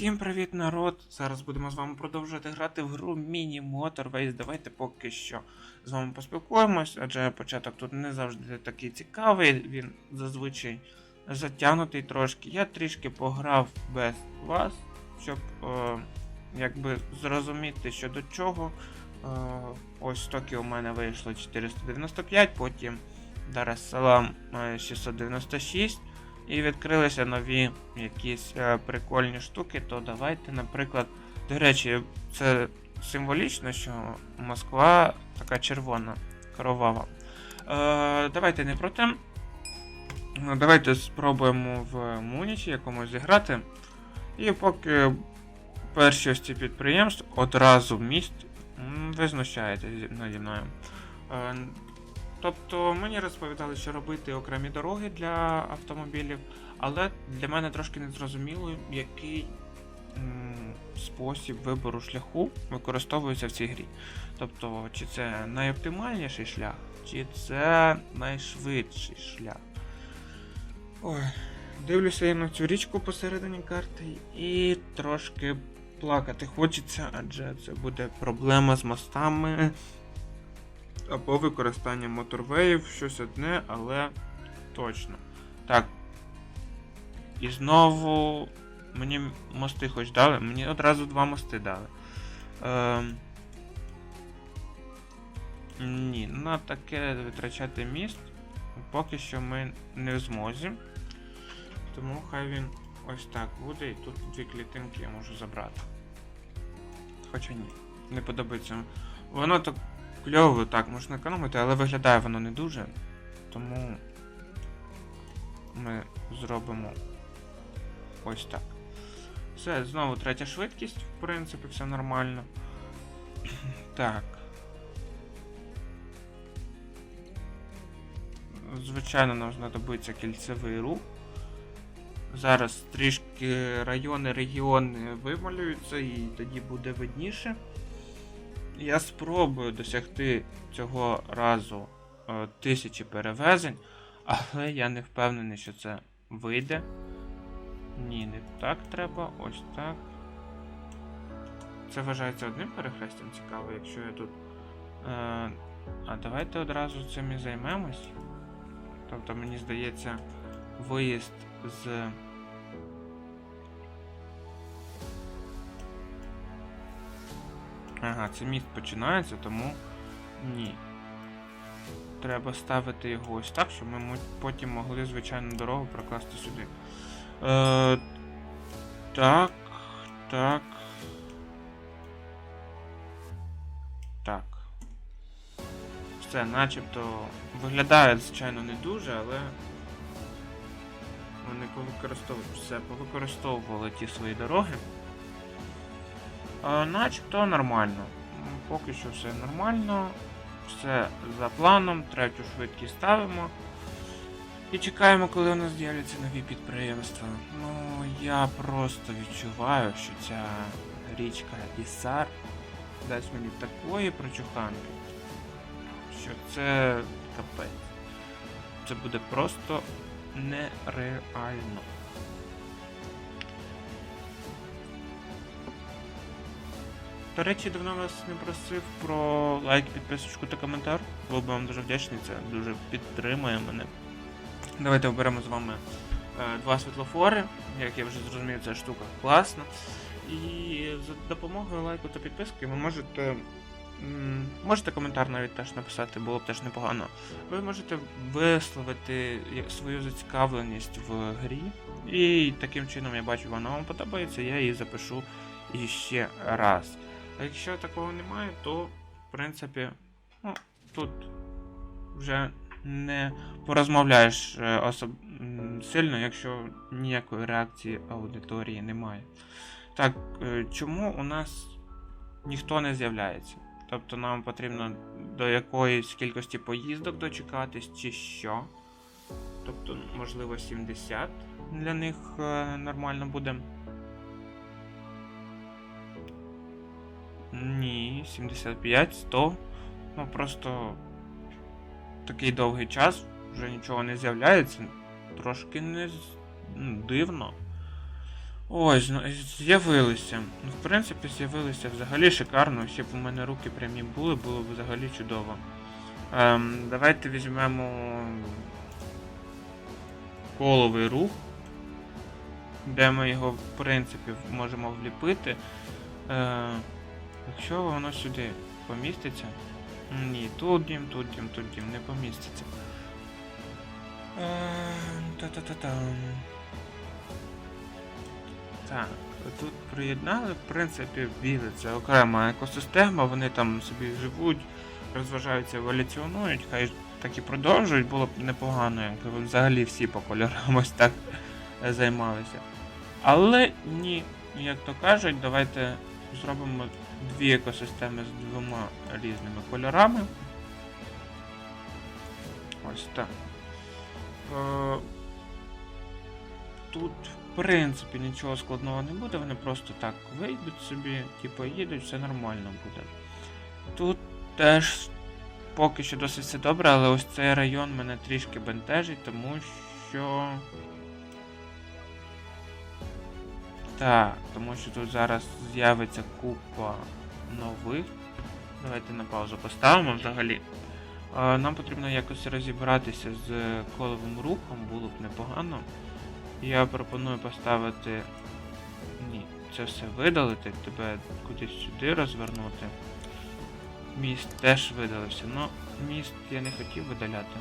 Всім привіт, народ! Зараз будемо з вами продовжувати грати в гру Міні Motorways. Давайте поки що з вами поспілкуємось, адже початок тут не завжди такий цікавий, він зазвичай затягнутий трошки. Я трішки пограв без вас, щоб е, якби зрозуміти, що до чого. Е, ось токи у мене вийшло 495, потім Дарес-Салам е, 696. І відкрилися нові якісь е, прикольні штуки, то давайте, наприклад. До речі, це символічно, що Москва така червона, кровава. Е, давайте не про те. Ну, Давайте спробуємо в Мунічі якомусь зіграти. І поки перші ось ці підприємства одразу міст. Ви знущаєтесь наді мною. Тобто мені розповідали, що робити окремі дороги для автомобілів, але для мене трошки не зрозуміло, який м, спосіб вибору шляху використовується в цій грі. Тобто, чи це найоптимальніший шлях, чи це найшвидший шлях. Ой, дивлюся я на цю річку посередині карти і трошки плакати хочеться, адже це буде проблема з мостами або використання моторвеїв, щось одне, але точно. Так. І знову мені мости хоч дали. Мені одразу два мости дали. Ем... Ні, на таке витрачати міст поки що ми не в змозі. Тому хай він ось так буде, і тут дві клітинки я можу забрати. Хоча ні, не подобається. Воно так кльово, так, можна економити, але виглядає воно не дуже. Тому ми зробимо ось так. Все, знову третя швидкість, в принципі, все нормально. Так. Звичайно, нам знадобиться кільцевий рух. Зараз трішки райони, регіони вималюються і тоді буде видніше. Я спробую досягти цього разу е, тисячі перевезень, але я не впевнений, що це вийде. Ні, не так треба, ось так. Це вважається одним перехрестям цікаво, якщо я тут. Е, а давайте одразу цим і займемось. Тобто, мені здається, виїзд з. Ага, це міст починається, тому ні. Треба ставити його ось так, щоб ми потім могли звичайну дорогу прокласти сюди. Е, так, так. Так. Все, начебто виглядає, звичайно, не дуже, але вони повикористовували все, повикористовували ті свої дороги. Е, начебто нормально. Поки що все нормально. Все за планом, третю швидкість ставимо. І чекаємо, коли у нас з'являться нові підприємства. Ну, я просто відчуваю, що ця річка Ісар дасть мені такої прочуханки, що це капець. Це буде просто нереально. До речі, давно вас не просив про лайк, підписочку та коментар. Був би вам дуже вдячний, це дуже підтримує мене. Давайте оберемо з вами е, два світлофори. Як я вже зрозумів, ця штука класна. І за допомогою лайку та підписки ви можете. Можете коментар навіть теж написати, було б теж непогано. Ви можете висловити свою зацікавленість в грі. І таким чином я бачу, вона вам подобається, я її запишу іще раз. А якщо такого немає, то в принципі, ну, тут вже не порозмовляєш е, особ... сильно, якщо ніякої реакції аудиторії немає. Так, е, чому у нас ніхто не з'являється? Тобто нам потрібно до якоїсь кількості поїздок дочекатись, чи що? Тобто, можливо, 70 для них е, нормально буде. Ні, 75, 100. Ну просто такий довгий час, вже нічого не з'являється. Трошки не ну, дивно. Ось, ну, з'явилися. Ну, в принципі, з'явилися взагалі шикарно. Ще б у мене руки прямі були, було б взагалі чудово. Ем, давайте візьмемо коловий рух, де ми його, в принципі, можемо вліпити. Е, якщо воно сюди поміститься. Ні, тут дім, тут дім, тут дім, не поміститься. Е, Та-та-та-там. Так, тут приєднали, в принципі, біле це окрема екосистема, вони там собі живуть, розважаються, еволюціонують, хай так і продовжують, було б непогано, якби взагалі всі по кольорам ось так е, займалися. Але ні, як то кажуть, давайте зробимо дві екосистеми з двома різними кольорами. Ось так. Е, Тут, в принципі, нічого складного не буде, вони просто так вийдуть собі, типу їдуть, все нормально буде. Тут теж поки що досить все добре, але ось цей район мене трішки бентежить, тому що. Так, тому що тут зараз з'явиться купа нових. Давайте на паузу поставимо взагалі. Е, Нам потрібно якось розібратися з коловим рухом, було б непогано. Я пропоную поставити. Ні, це все видалити, тебе кудись сюди розвернути. Міст теж видалився. Ну, міст я не хотів видаляти.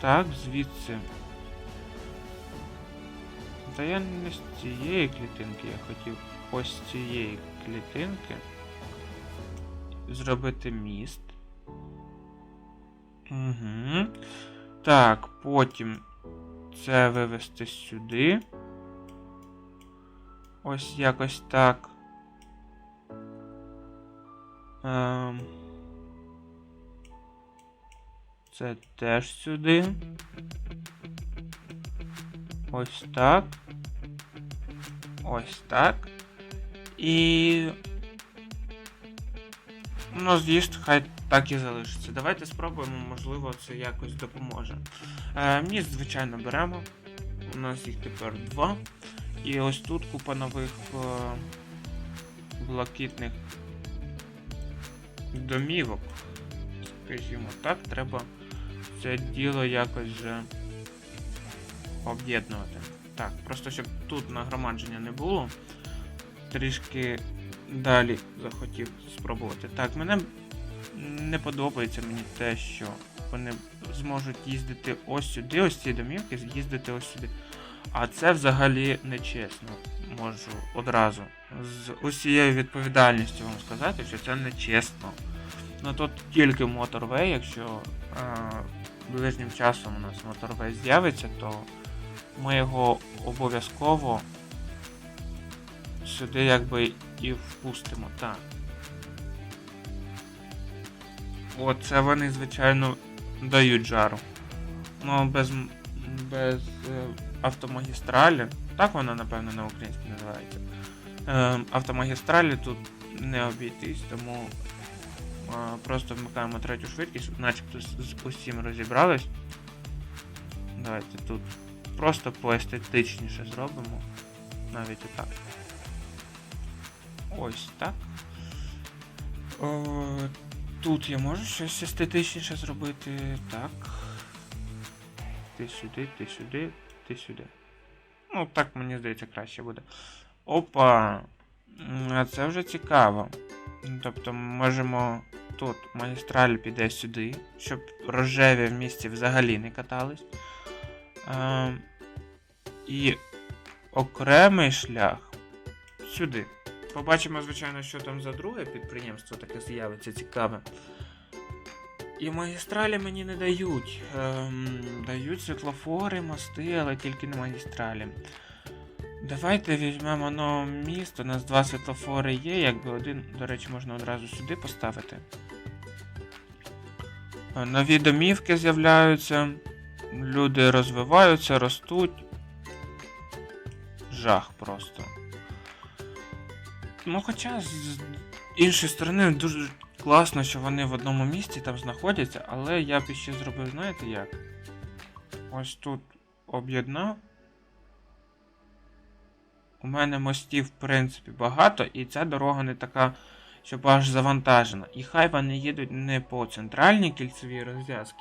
Так, звідси. Та я не з цієї клітинки, я хотів ось з цієї клітинки зробити міст. Угу. Так, потім це вивести сюди. Ось якось так. Ем. Це теж сюди. Ось так. Ось так. І. Ну, з'їзд хай так і залишиться. Давайте спробуємо, можливо, це якось допоможе. Е, міст, звичайно, беремо. У нас їх тепер два. І ось тут купа нових е, блакитних домівок. Скажімо так, треба це діло якось вже об'єднувати. Так, просто щоб тут нагромадження не було. Трішки далі захотів спробувати. Так, мене не подобається мені те, що вони зможуть їздити ось сюди, ось ці домівки, їздити ось сюди. А це взагалі не чесно. Можу одразу з усією відповідальністю вам сказати, що це не чесно. Ну тут тільки Motorway, якщо е, ближнім часом у нас Motorway з'явиться, то ми його обов'язково сюди якби і впустимо. Так. Оце вони, звичайно, дають жару. Ну, без, без е, автомагістралі. Так вона, напевно, на українській називається. Е, автомагістралі тут не обійтись, тому е, просто вмикаємо третю швидкість, начебто з, усім розібрались. Давайте тут просто поестетичніше зробимо. Навіть отак. Ось так. О, тут я можу щось естетичніше зробити. Так. Ти сюди, ти сюди, ти сюди. Ну, так мені здається краще буде. Опа! А це вже цікаво. Тобто ми можемо тут магістраль піде сюди, щоб рожеві в місті взагалі не катались. І окремий шлях сюди. Побачимо, звичайно, що там за друге підприємство таке з'явиться цікаве. І магістралі мені не дають. Ем, дають світлофори, мости, але тільки не магістралі. Давайте візьмемо ну, місто. У нас два світлофори є, якби один, до речі, можна одразу сюди поставити. Е, Нові домівки з'являються. Люди розвиваються, ростуть. Жах просто. Ну, хоча, з іншої сторони, дуже класно, що вони в одному місці там знаходяться, але я б ще зробив, знаєте як? Ось тут об'єднав. у мене мостів, в принципі, багато, і ця дорога не така, щоб аж завантажена. І хай вони їдуть не по центральній кільцевій розв'язці,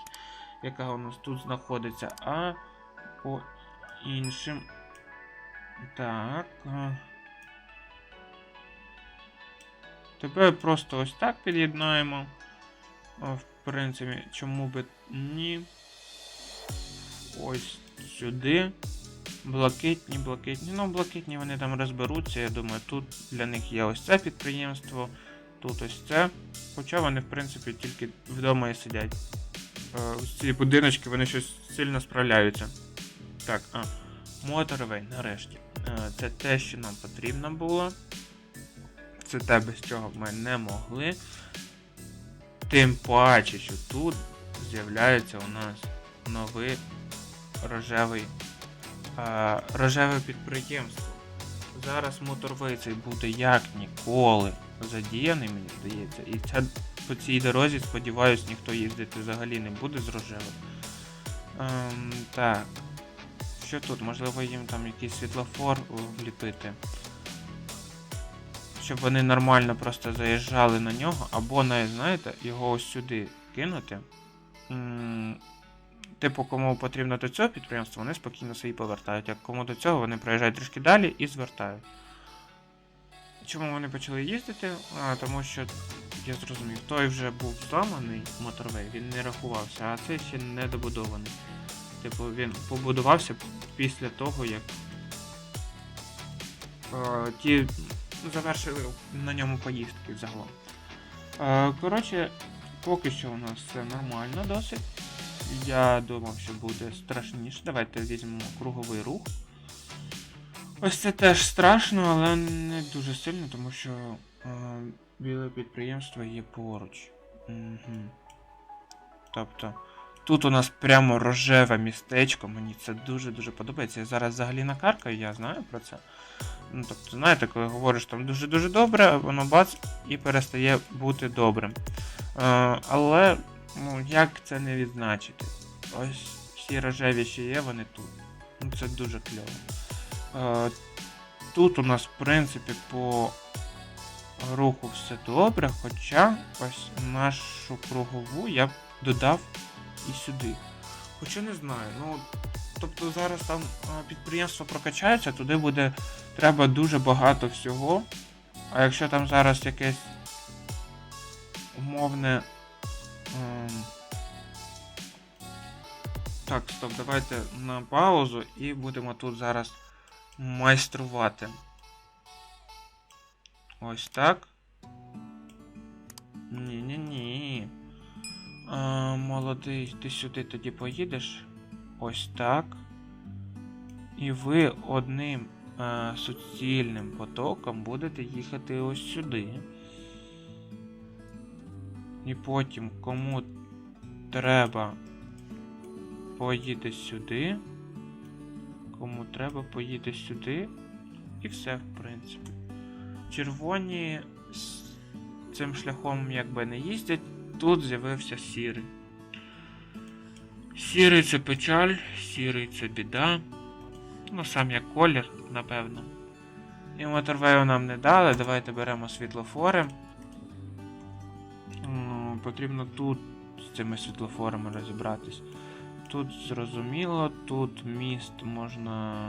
яка у нас тут знаходиться, а по іншим. Так. а. Тепер просто ось так під'єднаємо. В принципі, чому би ні. Ось сюди. Блакитні, блакитні. Ну, блакитні вони там розберуться. Я думаю, тут для них є ось це підприємство, тут ось це. Хоча вони, в принципі, тільки вдома і сидять. Е, Ось ці будиночки, вони щось сильно справляються. Так, а. Моторвей, нарешті. Е, Це те, що нам потрібно було. Це те, без чого ми не могли. Тим паче, що тут з'являється у нас новий рожевий, е, рожеве підприємство. Зараз моторвей цей буде як ніколи задіяний, мені здається. І це по цій дорозі, сподіваюсь, ніхто їздити взагалі не буде з рожевим. Ем, так. Що тут? Можливо, їм там якийсь світлофор вліпити. Щоб вони нормально просто заїжджали на нього, або знаєте, його ось сюди кинути. Типу, кому потрібно до цього підприємства, вони спокійно собі повертають. Як кому до цього, вони проїжджають трішки далі і звертають. Чому вони почали їздити? А, тому що я зрозумів, той вже був зламаний моторвей, він не рахувався, а цей ще не добудований. Типу, він побудувався після того, як е, ті завершили на ньому поїздки загалом. Е, коротше, поки що у нас все нормально досить. Я думав, що буде страшніше. Давайте візьмемо круговий рух. Ось це теж страшно, але не дуже сильно, тому що е, біле підприємство є поруч. Угу. Тобто, тут у нас прямо рожеве містечко, мені це дуже-дуже подобається. Я зараз взагалі на накаркаю, я знаю про це. Ну, тобто, знаєте, коли говориш там дуже-дуже добре, воно бац і перестає бути добрим. Е, але, ну, як це не відзначити? Ось всі рожеві ще є, вони тут. Ну, це дуже кльово. Е, тут у нас, в принципі, по руху все добре, хоча ось нашу кругову я б додав і сюди. Хоча не знаю, ну. Тобто зараз там е, підприємство прокачається, туди буде треба дуже багато всього. А якщо там зараз якесь умовне. ем, Так, стоп, давайте на паузу і будемо тут зараз майструвати. Ось так. Ні-ні-ні. Молодий, ти сюди тоді поїдеш. Ось так. І ви одним е, суцільним потоком будете їхати ось сюди. І потім кому треба поїде сюди. Кому треба поїде сюди. І все, в принципі. Червоні з цим шляхом якби не їздять. Тут з'явився сірий. Сірий це печаль, сірий це біда. Ну, сам як колір, напевно. І моторвею нам не дали. Давайте беремо світлофори. Ну, потрібно тут з цими світлофорами розібратись. Тут зрозуміло, тут міст можна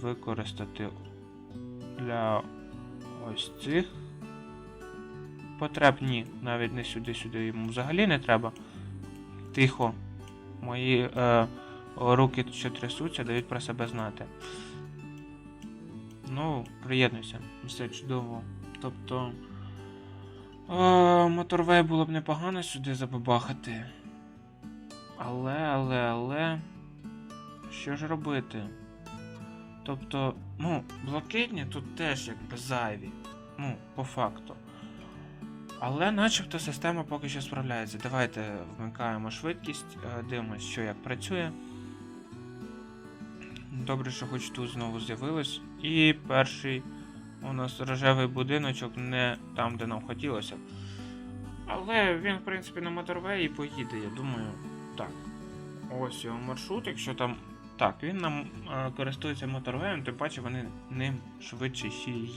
використати для ось цих потреб. Ні, навіть не сюди-сюди йому взагалі не треба. Тихо. Мої е, руки, що трясуться, дають про себе знати. Ну, приєднуйся, все чудово. Тобто. Е, моторвей було б непогано сюди забабахати. Але, але, але. Що ж робити? Тобто, ну, блакитні тут теж якби зайві. Ну, по факту. Але начебто система поки що справляється. Давайте вмикаємо швидкість, е, дивимося, що як працює. Добре, що хоч тут знову з'явилось. І перший у нас рожевий будиночок не там, де нам хотілося. Але він, в принципі, на моторвеї поїде, я думаю, так. Ось його маршрут, якщо там Так, він нам е, користується моторвеєм, тим паче вони ним швидше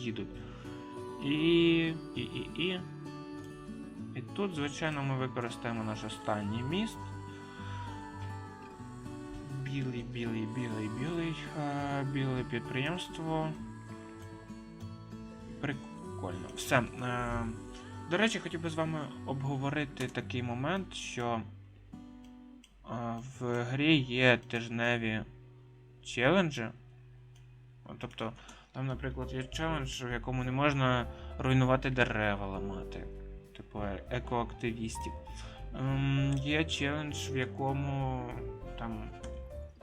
їдуть. І. І. І. І. І тут, звичайно, ми використаємо наш останній міст. Білий, білий, білий, білий. Е, біле підприємство. Прикольно. Все. Е, до речі, хотів би з вами обговорити такий момент, що е, в грі є тижневі челенджі. Тобто, там, наприклад, є челендж, в якому не можна руйнувати дерева ламати. Типу е- екоактивістів. Ем, є челендж, в якому там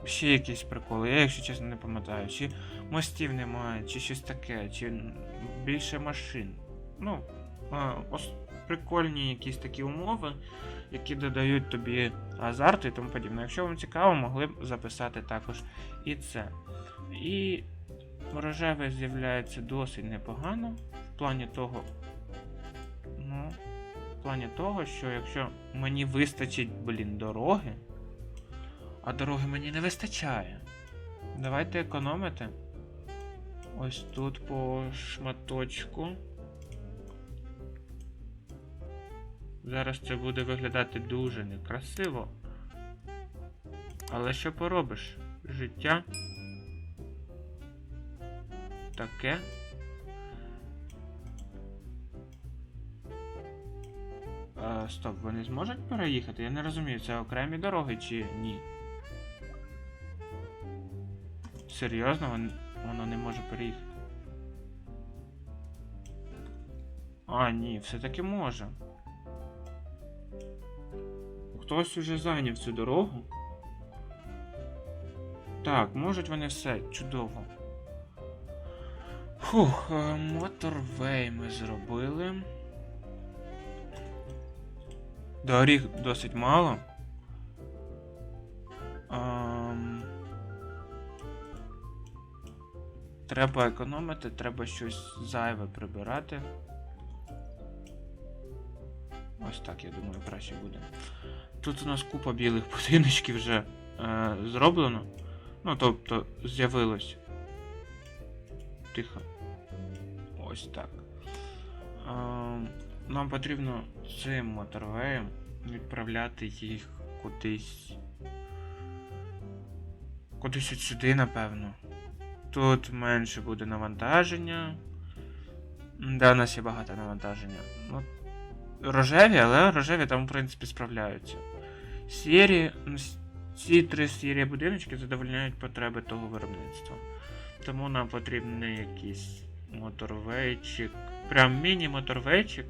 ще якісь приколи. Я, якщо чесно, не пам'ятаю. Чи мостів немає, чи щось таке, чи більше машин. Ну, а, ос- прикольні якісь такі умови, які додають тобі азарт і тому подібне. Якщо вам цікаво, могли б записати також і це. І рожеве з'являється досить непогано. В плані того. Ну, в плані того, що якщо мені вистачить, блін, дороги, а дороги мені не вистачає. Давайте економити. Ось тут по шматочку. Зараз це буде виглядати дуже некрасиво. Але що поробиш? Життя таке. Стоп, вони зможуть переїхати? Я не розумію, це окремі дороги чи ні? Серйозно, Вон- воно не може переїхати. А, ні, все-таки може. Хтось уже зайняв цю дорогу. Так, можуть вони все, чудово. Фух, моторвей ми зробили. Доріг досить мало. Ем, Треба економити, треба щось зайве прибирати. Ось так, я думаю, краще буде. Тут у нас купа білих будиночків вже е, зроблено. Ну, тобто, з'явилось. Тихо. Ось так. Е, нам потрібно цим моторвеєм відправляти їх кудись. Кудись от сюди, напевно. Тут менше буде навантаження. Да, у нас є багато навантаження. Ну, рожеві, але рожеві там, в принципі, справляються. Сірі, ці три сірі будиночки задовольняють потреби того виробництва. Тому нам потрібний якийсь моторвейчик. Прям міні-моторвейчик.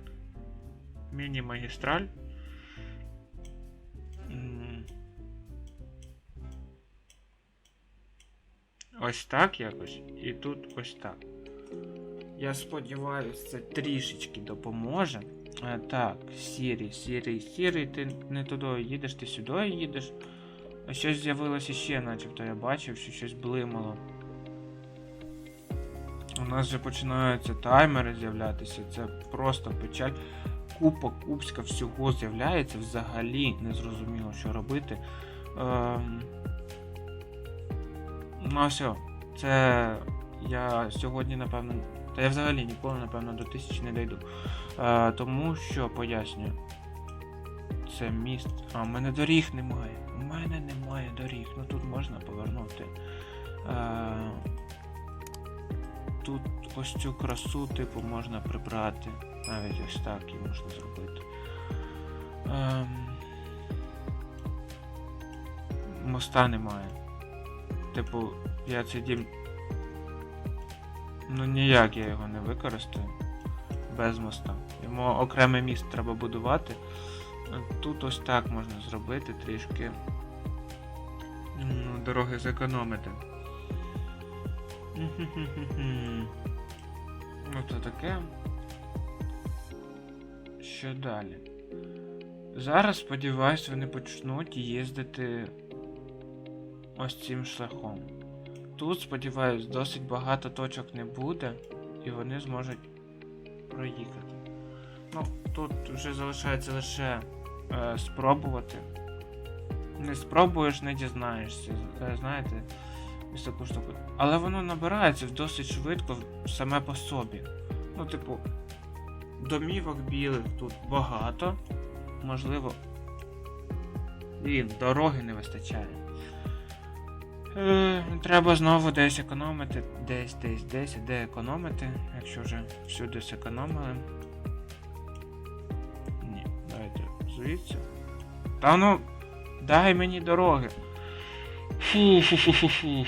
Міні-магістраль. Ось так якось. І тут ось так. Я сподіваюся, це трішечки допоможе. Е, так, сірий, сірий, сірий, ти не туди їдеш, ти сюди їдеш. А Щось з'явилося ще, начебто я бачив, що щось блимало. У нас вже починаються таймери з'являтися, це просто печаль. Купа купська всього з'являється, взагалі не зрозуміло, що робити. Ем... Ну, а все. Це я сьогодні, напевно. Та я взагалі ніколи, напевно, до тисячі не дійду. Е, тому що пояснюю. Це міст. А, в мене доріг немає. У мене немає доріг. Ну тут можна повернути. Е, тут ось цю красу, типу, можна прибрати. Навіть ось так і можна зробити. Ем, моста немає. Типу, я цей дім. Ну ніяк я його не використаю. Без моста. Йому окремий міст треба будувати. Тут ось так можна зробити трішки. Ну, дороги зекономити. Ну то таке. Що далі? Зараз, сподіваюсь, вони почнуть їздити ось цим шляхом. Тут, сподіваюсь, досить багато точок не буде, і вони зможуть проїхати. Ну, тут вже залишається лише е, спробувати. не спробуєш, не дізнаєшся. Е, Знаєте, ось таку штуку. Але воно набирається досить швидко саме по собі. Ну, типу, домівок білих тут багато. Можливо. Блін, дороги не вистачає. Е, треба знову десь економити. Десь, десь, десь, де економити, якщо вже всюди зекономили. Ні, давайте звідси. Та ну, дай мені дороги. Фу, фу, фу, фу, фу.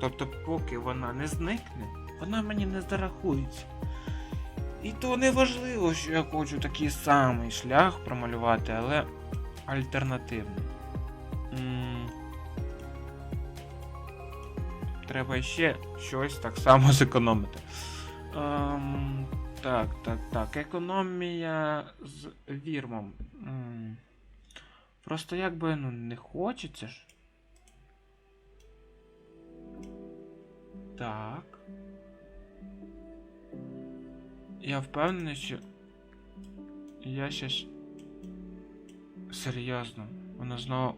Тобто, поки вона не зникне, вона мені не зарахується. І то не важливо, що я хочу такий самий шлях промалювати, але альтернативний. М, Треба ще щось так само зекономити. Ем, так, так, так. Економія з вірмом. М, Просто якби ну не хочеться ж. Так. Я впевнений, що. Я ще. Серйозно. Вона знову.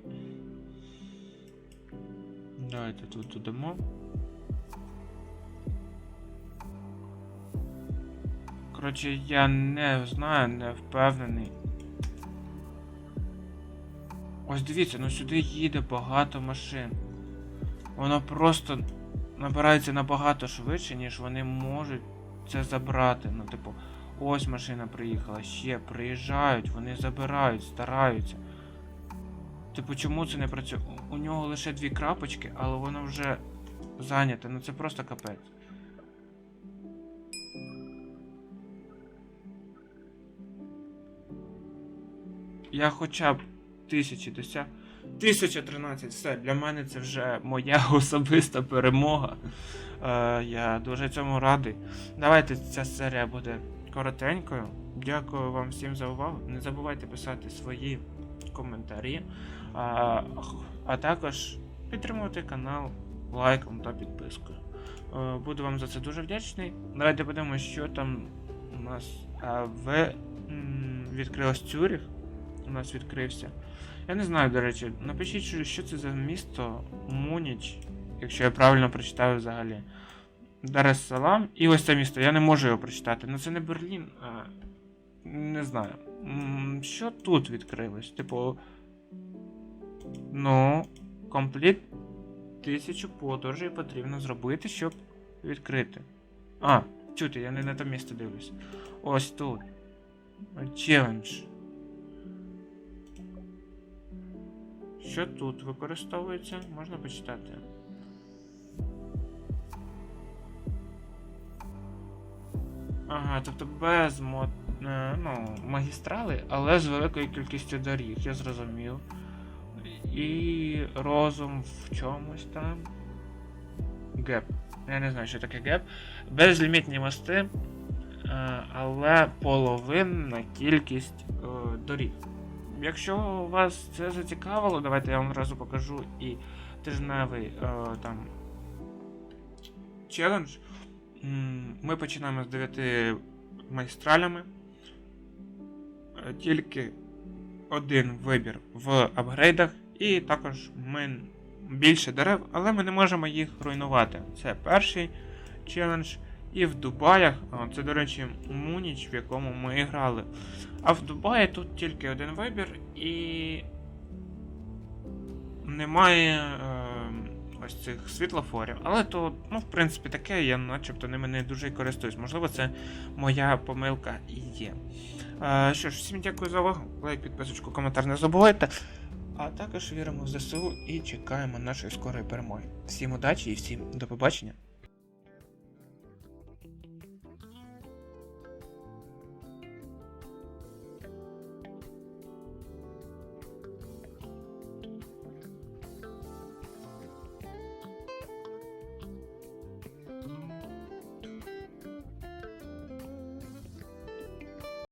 Давайте тут додамо. Коротше, я не знаю, не впевнений. Ось дивіться, ну сюди їде багато машин. Воно просто набирається набагато швидше, ніж вони можуть це забрати. Ну, типу, ось машина приїхала, ще приїжджають, вони забирають, стараються. Типу, чому це не працює? У- нього лише дві крапочки, але воно вже зайняте. Ну це просто капець. Я хоча б тисячі досяг. 1013, все, для мене це вже моя особиста перемога. Е, я дуже цьому радий. Давайте ця серія буде коротенькою. Дякую вам всім за увагу. Не забувайте писати свої коментарі, а, а також підтримувати канал лайком та підпискою. Е, буду вам за це дуже вдячний. Давайте подивимося, що там у нас в м, відкрилась Цюріх. У нас відкрився. Я не знаю, до речі, напишіть, що, це за місто Муніч, якщо я правильно прочитаю взагалі. Дарес-Салам. І ось це місто, я не можу його прочитати. Ну це не Берлін, а. Не знаю. Що тут відкрилось? Типу. Ну, компліт тисячу подорожей потрібно зробити, щоб відкрити. А, чути, я не на те місце дивлюсь. Ось тут. Челендж. Що тут використовується? Можна почитати. Ага, тобто без е, ну, магістрали, але з великою кількістю доріг, я зрозумів. І розум в чомусь там. Геп. Я не знаю, що таке геп. Безлімітні мости, е, але половинна кількість е, доріг. Якщо вас це зацікавило, давайте я вам одразу покажу і тижневий е, там челендж. Ми починаємо з 9 магістралями. Е, Тільки один вибір в апгрейдах, і також ми більше дерев, але ми не можемо їх руйнувати. Це перший челендж. І в Дубаях, це, до речі, Муніч, в якому ми грали. А в Дубаї тут тільки один вибір і немає е, ось цих світлофорів. Але то, ну, в принципі, таке, я начебто ними не дуже користуюсь. Можливо, це моя помилка і є. Е, що ж, всім дякую за увагу. Лайк, підписочку, коментар не забувайте. А також віримо в ЗСУ і чекаємо нашої скорої перемоги. Всім удачі і всім до побачення.